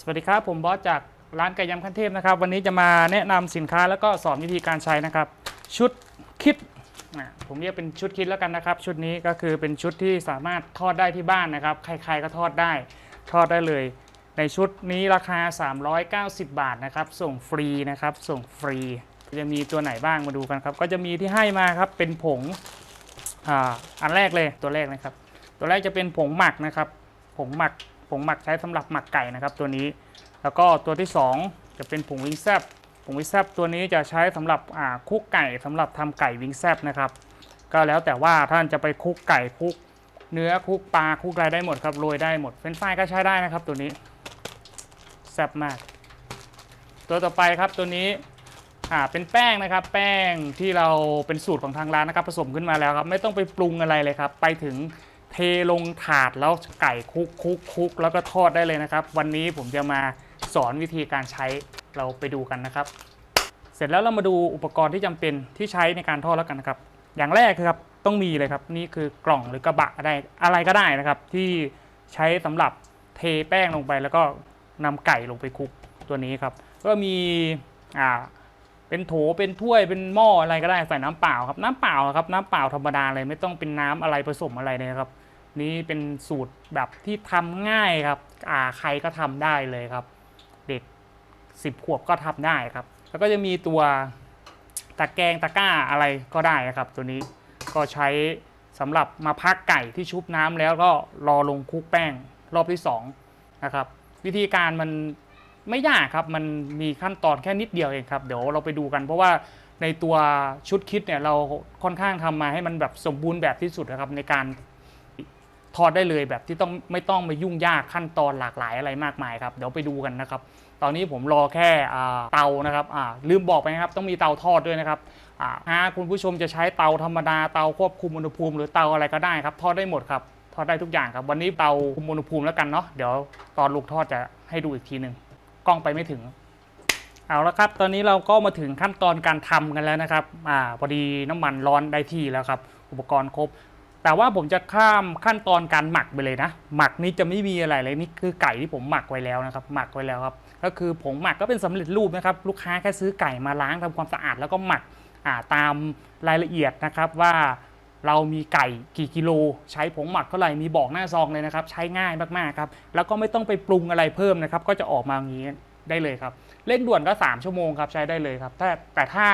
สวัสดีครับ ผมบอสจากร้านไก่ยำขั้นเทพนะครับ วันนี้จะมาแนะนำสินค้าแล้วก็สอนวิธีการใช้นะครับ ชุดคิดอะผมเรียกเป็นชุดคิดแล้วกันนะครับ ชุดนี้ก็คือเป็นชุดที่สามารถทอดได้ที่บ้านนะครับ ใครๆก็ทอดได้ทอดได้เลย ในชุดนี้ราคา 390 บาทนะครับ ส่งฟรีนะครับ ส่งฟรี จะมีตัวไหนบ้างมาดูกันครับ ก็จะมีที่ให้มาครับเป็นผงออันแรกเลยตัวแรกนะครับ ตัวแรกจะเป็นผงหมักนะครับ ผงหมัก ผงหมักใช้สำหรับหมักไก่นะครับตัวนี้ แล้วก็ตัวที่ 2 จะเป็นผงวิงแซบผงวิงแซบตัวนี้จะใช้สำหรับคุกไก่สำหรับทำไก่วิงแซบนะครับก็แล้วแต่ว่าท่านจะไปคุกไก่คุกเนื้อคุกปลาคุกอะไรได้หมดครับโรยได้หมดเฟรนฟรายก็ใช้ได้นะครับตัวนี้แซ่บมาก ตัวต่อไปครับตัวนี้อ่าเป็นแป้งนะครับ แป้งที่เราเป็นสูตรของทางร้านนะครับผสมขึ้นมาแล้วครับ ไม่ต้องไปปรุงอะไรเลยครับ ไปถึง ลงถาดแล้วไก่คลุกคลุกคลุกแล้วก็ทอดได้เลยนะครับ วันนี้ผมจะมาสอนวิธีการใช้เราไปดูกันนะครับ เสร็จแล้วเรามาดูอุปกรณ์ที่จำเป็นที่ใช้ในการทอดแล้วกันนะครับ อย่างแรกคือครับต้องมีเลยครับนี่คือกล่องหรือกระบะก็ได้อะไรก็ได้นะครับ ที่ใช้สำหรับเทแป้งลงไปแล้วก็นำไก่ลงไปคลุกตัวนี้ครับ ก็มีอ่าเป็นโถ เป็นถ้วย เป็นหม้ออะไรก็ได้ใส่น้ำเปล่าครับ น้ำเปล่าครับ น้ำเปล่าธรรมดาเลยไม่ต้องเป็นน้ำอะไรผสมอะไรเลยครับ นี่เป็นสูตรแบบที่ทำง่ายครับอ่าใครก็ทำได้เลยครับ เด็ก 10 ขวบก็ทำได้ครับ แล้วก็จะมีตัวตะแกรงตะกร้าอะไรก็ได้ครับ ตัวนี้ก็ใช้สำหรับมาพักไก่ที่ชุบน้ำแล้วก็รอลงคลุกแป้งรอบที่2นะครับวิธีการมันไม่ยากครับ มันมีขั้นตอนแค่นิดเดียวเองครับ เดี๋ยวเราไปดูกัน เพราะว่าในตัวชุดคิดเนี่ยเราค่อนข้างทำมาให้มันแบบสมบูรณ์แบบที่สุดนะครับในการ ทอดได้เลยแบบที่ต้องไม่ต้องมายุ่งยากขั้นตอนหลากหลายอะไรมากมายครับ เดี๋ยวไปดูกันนะครับ ตอนนี้ผมรอแค่เตานะครับลืมบอกไปนะครับ ต้องมีเตาทอดด้วยนะครับอ่าถ้าคุณผู้ชมจะใช้เตาธรรมดาเตาควบคุมอุณหภูมิ หรือเตาอะไรก็ได้ครับ ทอดได้หมดครับ ทอดได้ทุกอย่างครับ วันนี้เตาคุมอุณหภูมิแล้วกันเนาะเดี๋ยวตอนลูกทอดจะให้ดูอีกทีหนึ่งกล้องไปไม่ถึงเอาละครับ ตอนนี้เราก็มาถึงขั้นตอนการทำกันแล้วนะครับ อ่า พอดีน้ำมันร้อนได้ที่แล้วครับ อุปกรณ์ครบ แต่ว่าผมจะข้ามขั้นตอนการหมักไปเลยนะ หมักนี้จะไม่มีอะไรเลยนี่คือไก่ที่ผมหมักไว้แล้วนะครับ หมักไว้แล้วครับ ก็คือผงหมักก็เป็นสำเร็จรูปนะครับ ลูกค้าแค่ซื้อไก่มาล้างทำความสะอาดแล้วก็หมักาตามรายละเอียดนะครับว่าเรามีไก่กี่กิโล ใช้ผงหมักเท่าไหร่มีบอกหน้าซองเลยนะครับ ใช้ง่ายมากๆครับแล้วก็ไม่ต้องไปปรุงอะไรเพิ่มนะครับ ก็จะออกมาอย่างนี้ได้เลยครับเร่งด่วนก็ 3 ชั่วโมงครับใช้ได้เลยครับแต่แต่ถ้า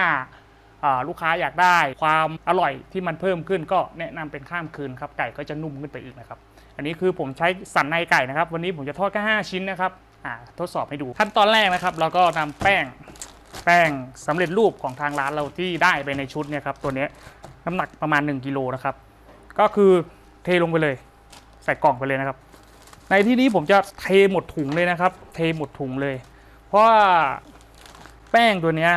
ลูกค้าอยากได้ความอร่อยที่มันเพิ่มขึ้นก็แนะนำเป็นข้ามคืนครับไก่ก็จะนุ่มขึ้นไปอีกนะครับอันนี้คือผมใช้สันในไก่นะครับ วันนี้ผมจะทอดแค่5ชิ้นนะครับทดสอบให้ดูขั้นตอนแรกนะครับ เราก็นำแป้งแป้งสำเร็จรูปของทางร้านเราที่ได้ไปในชุดเนี่ยครับตัวนี้น้ำหนักประมาณ 1กิโลนะครับก็คือเทลงไปเลย ใส่กล่องไปเลยนะครับ ในที่นี้ผมจะเทหมดถุงเลยนะครับ เทหมดถุงเลย เพราะว่าแป้งตัวเนี้ย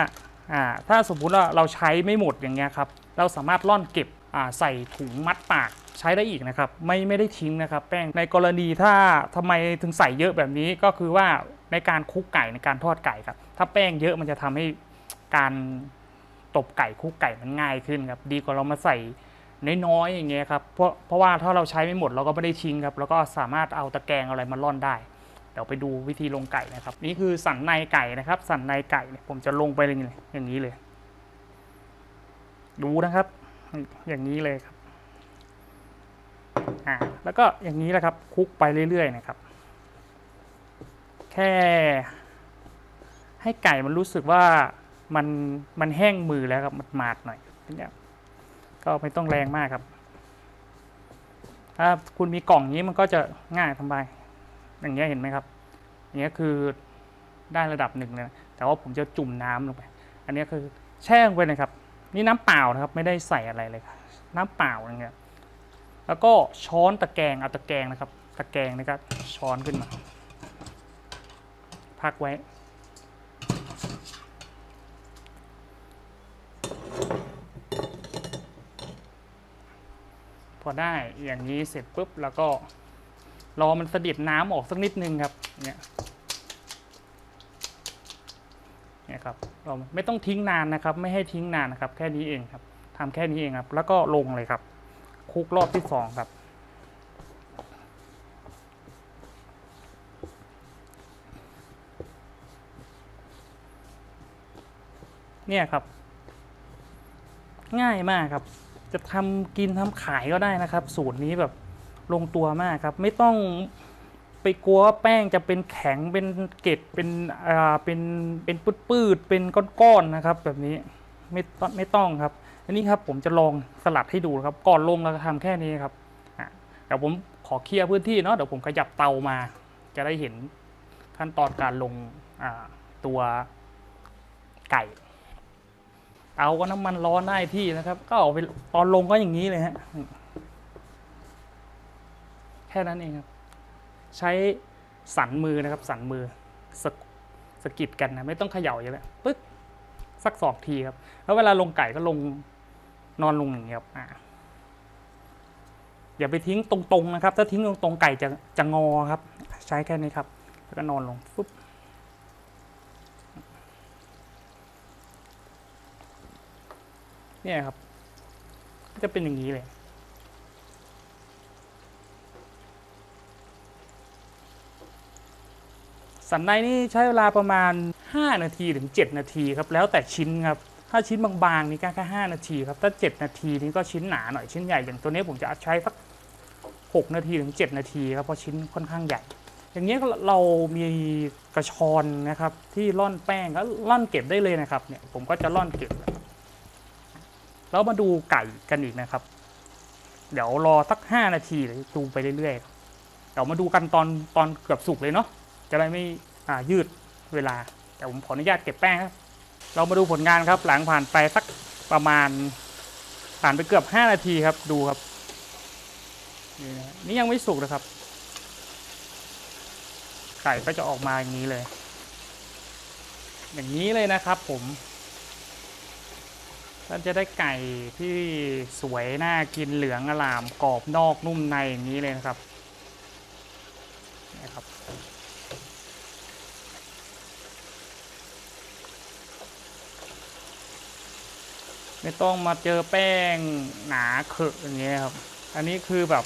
อ่าถ้าสมมุติว่าเราใช้ไม่หมดอย่างเงี้ยครับเราสามารถล่อนเก็บอ่าใส่ถุงมัดปากใช้ได้อีกนะครับไม่ไม่ได้ทิ้งนะครับ แป้งในกรณีถ้าทำไมถึงใส่เยอะแบบนี้ก็คือว่าในการคุกไก่ในการทอดไก่ครับ ถ้าแป้งเยอะมันจะทำให้การตบไก่คุกไก่มันง่ายขึ้นครับดีกว่าเรามาใส่น้อยๆอย่างเงี้ยครับเพราะเพราะว่าถ้าเราใช้ไม่หมดเราก็ไม่ได้ทิ้งครับแล้วก็สามารถเอาตะแกรงอะไรมาล่อนได้ ดี๋ยวไปดูวิธีลงไก่นะครับ นี่คือสันในไก่นะครับ สันในไก่เนี่ยผมจะลงไปเลยอย่างนี้เลย ดูนะครับ อย่างนี้เลยครับอ่าแล้วก็อย่างนี้แหละครับคลุกไปเรื่อย ๆ นะครับ แค่ ให้ไก่มันรู้สึกว่ามันมันแห้งมือแล้วครับมันหมาดหน่อยเนี่ยก็ไม่ต้องแรงมากครับถ้าคุณมีกล่องนี้มันก็จะง่ายทำไป อย่างเงี้ยเห็นไหมครับอย่างเงี้ยคือได้ระดับหนึ่งเลยนะแต่ว่าผมจะจุ่มน้ำลงไป อันนี้คือแช่ลงไปนะครับ นี่น้ำเปล่านะครับไม่ได้ใส่อะไรเลยน้ำเปล่าอย่างเงี้ยแล้วก็ช้อนตะแกรงเอาตะแกรงนะครับ ตะแกรงนะครับช้อนขึ้นมา พักไว้ พอได้อย่างนี้เสร็จปุ๊บแล้วก็ รอมันสะด็ดน้ำออกสักนิดนึงครับ เนี่ยเนี่ยครับเราไม่ต้องทิ้งนานนะครับ ไม่ให้ทิ้งนานนะครับ แค่นี้เองครับ ทำแค่นี้เองครับ แล้วก็ลงเลยครับ คุกรอบที่สองครับเนี่ยครับ ง่ายมากครับ จะทำกินทำขายก็ได้นะครับ สูตรนี้แบบ ลงตัวมากครับ ไม่ต้องไปกลัวว่าแป้งจะเป็นแข็งเป็นเกล็ดเป็นอ่าเป็นเป็นปืดๆเป็นก้อนๆนะครับ แบบนี้ไม่ต้องไม่ต้องครับ อันนี้ครับผมจะลองสลัดให้ดูครับ ก่อนลงเราจะทำแค่นี้ครับอะเดี๋ยวผมขอเคลียร์พื้นที่เนาะเดี๋ยวผมขยับเตามา จะได้เห็นขั้นตอนการลงอ่าตัวไก่เตาก็น้ำมันร้อนได้ที่นะครับ ก็เอาไปตอนลงก็อย่างนี้เลยฮะ ค่นั้นเองครับ ใช้สันมือนะครับ สันมือสะสกิดกันนะไม่ต้องเขย่าอย่างนี้ปึ๊กสักสองทีครับ แล้วเวลาลงไก่ก็ลงนอนลงอย่างเงี้ยครับอ่าอย่าไปทิ้งตรงๆนะครับ ถ้าทิ้งตรงๆไก่จะจะงอครับ ใช้แค่นี้ครับ แล้วก็นอนลงปุ๊บเนี่ยครับก็จะเป็นอย่างนี้เลย สันในนี่ใช้เวลาประมาณ 5 นาทีถึง 7 นาทีครับแล้วแต่ชิ้นครับถ้าชิ้นบางๆนี่ก็แค่5นาทีครับถ้า 7 นาทีนี่ก็ชิ้นหนาหน่อยชิ้นใหญ่อย่างตัวนี้ผมจะใช้สัก 6 นาทีถึง 7 นาทีครับเพราะชิ้นค่อนข้างใหญ่ อย่างเงี้เรามีกระชอนนะครับที่ร่อนแป้งก็ร่อนเก็บได้เลยนะครับเนี่ยผมก็จะร่อนเก็บ แล้วมาดูไก่กันอีกนะครับ เดี๋ยวรอสักห้านาทีเลยดูไปเรื่อยๆเดี๋ยวมาดูกันตอนตอนเกือบสุกเลยเนาะ จะได้ไม่ยืดเวลา แต่ผมขออนุญาตเก็บแป้งครับ เรามาดูผลงานครับ หลังผ่านไปสักประมาณ ผ่านไปเกือบห้านาทีครับ ดูครับนี่นะนี่ยังไม่สุกนะครับไก่ก็จะออกมาอย่างนี้เลย อย่างนี้เลยนะครับ ผมท่านจะได้ไก่ที่สวยน่ากินเหลืองอลามกรอบนอกนุ่มในอย่างนี้เลยนะครับนะครับ ไม่ต้องมาเจอแป้งหนาเขอะอย่างเงี้ยครับ อันนี้คือแบบ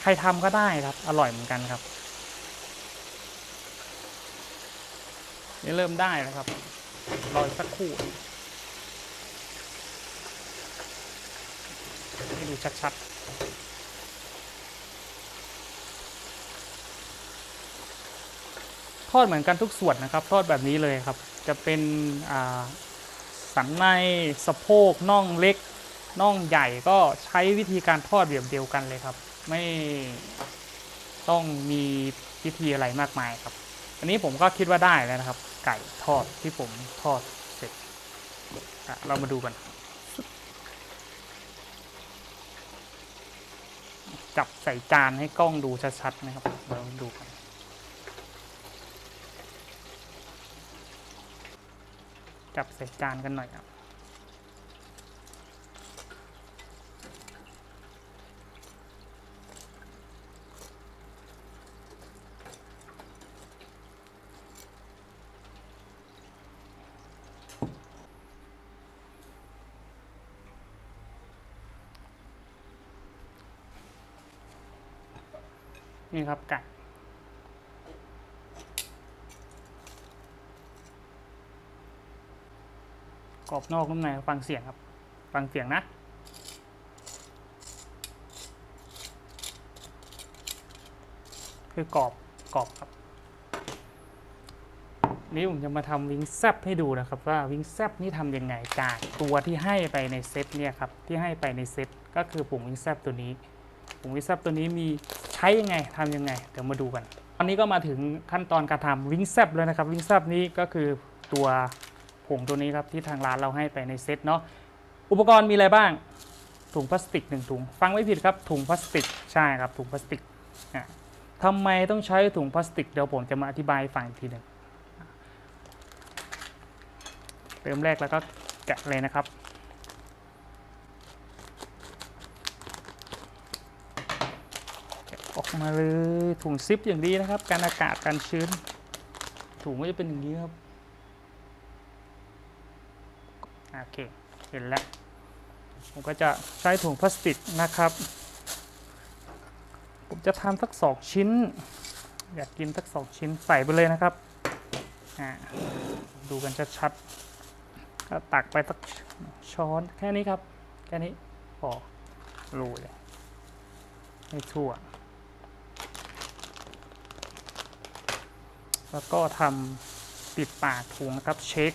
ใครทำก็ได้ครับ อร่อยเหมือนกันครับนี่เริ่มได้แล้วครับรอสักครู่ให้ดูชัดๆทอดเหมือนกันทุกส่วนนะครับ ทอดแบบนี้เลยครับ จะเป็นอ่า สันในสะโพกน่องเล็กน่องใหญ่ก็ใช้วิธีการทอดแบบเดียวกันเลยครับ ไม่ต้องมีพิธีอะไรมากมายครับ อันนี้ผมก็คิดว่าได้แล้วนะครับ ไก่ทอดที่ผมทอดเสร็จอะเรามาดูกัน จับใส่จานให้กล้องดูชัดๆนะครับเราดูกัน จับใส่จานกันหน่อยครับนี่ครับไก่ กรอบนอกนุ่มในฟังเสียงครับ ฟังเสียงนะ คือกรอบกรอบครับ นี่ผมจะมาทำวิงแซบให้ดูนะครับ ว่าวิงแซบนี่ทำยังไงจากตัวที่ให้ไปในเซตเนี่ยครับที่ให้ไปในเซตก็คือผงวิงแซบตัวนี้ผงวิงแซบตัวนี้มีใช้ยังไงทำยังไงเดี๋ยวมาดูกันตอนนี้ก็มาถึงขั้นตอนการทำวิงแซบแล้วนะครับวิงแซบนี้ก็คือตัว ผงตัวนี้ครับที่ทางร้านเราให้ไปในเซ็ตเนาะอุปกรณ์มีอะไรบ้าง ถุงพลาสติกหนึ่งถุง ฟังไม่ผิดครับถุงพลาสติกใช่ครับถุงพลาสติกทำไมต้องใช้ถุงพลาสติกเดี๋ยวผมจะมาอธิบายฟังอีกทีหนึ่งเริ่มแรกแล้วก็แกะเลยนะครับออกมาเลยถุงซิปอย่างดีนะครับ การอากาศการชื้น ถุงก็จะเป็นอย่างนี้ครับ โอเค เห็นแล้ว ผมก็จะใช้ถุงพลาสติกนะครับ ผมจะทำสักสองชิ้น อยากกินสักสองชิ้นใส่ไปเลยนะครับ ดูกันชัดก็ตักไปสักช้อนแค่นี้ครับ แค่นี้พอโรยเลยให้ทั่ว แล้วก็ทำปิดปากถุงนะครับเช็ค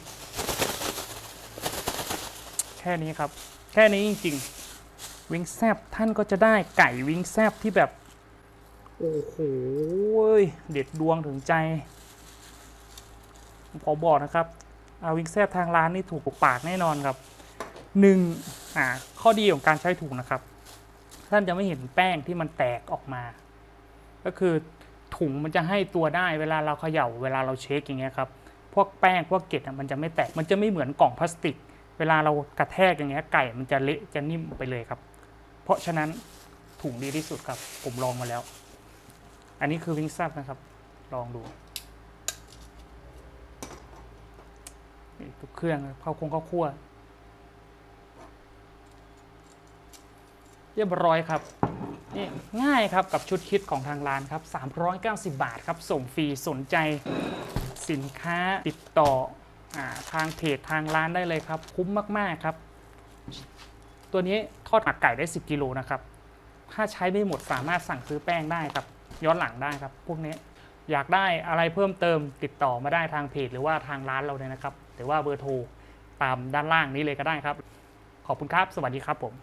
ค่นี้ครับ แค่นี้จริงๆ วิงแซบท่านก็จะได้ไก่วิงแซบที่แบบ โอ้โหเด็ดดวงถึงใจผมขอบอกนะครับ เอาวิงแซบทางร้านนี่ถูกปากแน่นอนครับหนึ่งอ่าข้อดีของการใช้ถุงนะครับ ท่านจะไม่เห็นแป้งที่มันแตกออกมา ก็คือถุงมันจะให้ตัวได้เวลาเราเขย่าเวลาเราเช็คอย่างเงี้ยครับ พวกแป้งพวกเกล็ดมันจะไม่แตกมันจะไม่เหมือนกล่องพลาสติก เวลาเรากระแทกอย่างเงี้ยไก่มันจะเละจะนิ่มไปเลยครับ เพราะฉะนั้นถุงดีที่สุดครับ ผมลองมาแล้ว อันนี้คือวิงซับนะครับ ลองดูทุกเครื่องเข้าคงเข้าคั่วเรียบร้อยครับนี่ง่ายครับกับชุดคิดของทางร้านครับ 390 บาทครับ ส่งฟรีสนใจสินค้าติดต่อ ทางเพจทางร้านได้เลยครับ คุ้มมากๆครับ ตัวนี้ทอดหมักไก่ได้ 10กิโลนะครับ ถ้าใช้ไม่หมดสามารถสั่งซื้อแป้งได้ครับ ย้อนหลังได้ครับ พวกนี้อยากได้อะไรเพิ่มเติมติดต่อมาได้ทางเพจหรือว่าทางร้านเราเลยนะครับ หรือว่าเบอร์โทรตามด้านล่างนี้เลยก็ได้ครับ ขอบคุณครับ สวัสดีครับผม